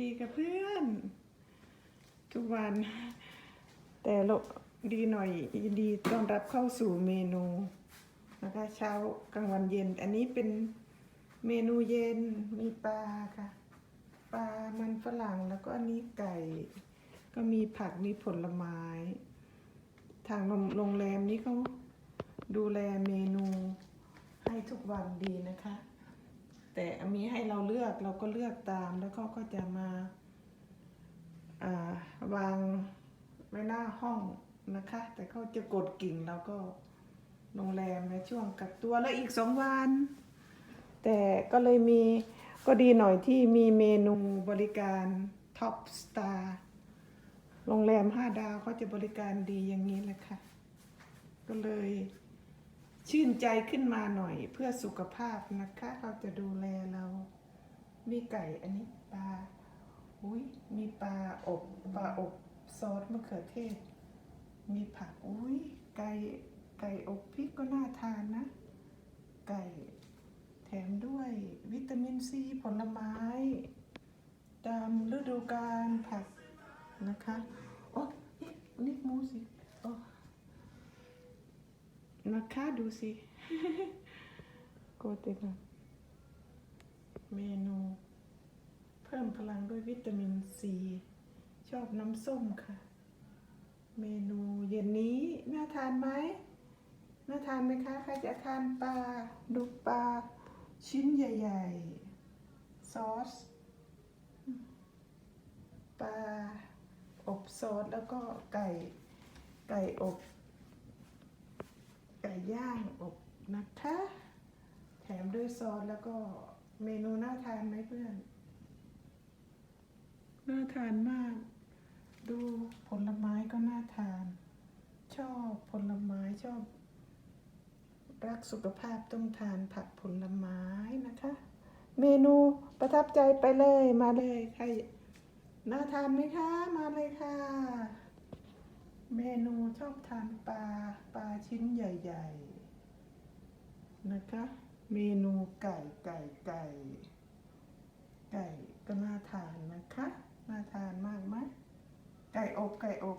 ดีกับเพื่อน ทุกวัน แต่เราดีหน่อยยินดีต้อนรับเข้าสู่เมนูนะคะเช้ากลางวันเย็น อันนี้เป็นเมนูเย็นมีปลาค่ะ ปลามันฝรั่งแล้วก็อันนี้ไก่ ก็มีผักมีผลไม้ ทางโรงแรมนี้เขาดูแลเมนูให้ทุกวันดีนะคะ แต่มีให้เราเลือกเราก็เลือกตามแล้วเขาก็จะมาวางไว้หน้าห้องนะคะ แต่เขาจะกดกิ่งแล้วก็โรงแรมในช่วงกักตัวแล้วอีกสองวัน แต่ก็เลยมีก็ดีหน่อยที่มีเมนูบริการท็อปสตาร์โรงแรมห้าดาวเขาจะบริการดีอย่างนี้แหละค่ะ ก็เลย ชื่นใจขึ้นมาหน่อยเพื่อสุขภาพนะคะเขาจะดูแลเรามีไก่อันนี้ปลาอุ้ยมีปลาอบปลาอบซอสมะเขือเทศ มีผักอุ้ยไก่ไก่อบพริกก็น่าทานนะ ไก่แถมด้วยวิตามินซีผลไม้ตามฤดูกาลผักนะคะ โอ้นี่นี่มูสิ โอ้นะคะดูสิโกตินะเมนู เพิ่มพลังด้วยวิตามินซี ชอบน้ำส้มค่ะ เมนูเย็นนี้ น่าทานไหมน่าทานไหมคะ ใครจะทานปลาดูปลาชิ้นใหญ่ๆ ซอสปลาอบซอสแล้วก็ไก่ไก่อบ ก่ย่างอบนะคะ แถมด้วยซอสแล้วก็เมนูน่าทานไหมเพื่อน น่าทานมาก ดูผลไม้ก็น่าทาน ชอบผลไม้ชอบ รักสุขภาพต้องทานผักผลไม้นะคะ เมนูประทับใจไปเลยมาเลยใครน่าทานไหมคะ มาเลยค่ะ เมนูชอบทานปลาปลาชิ้นใหญ่ ๆ นะคะ เมนูไก่ไก่ไก่ ไก่ก็น่าทานนะคะ น่าทานมากไหมไก่อบไก่อบ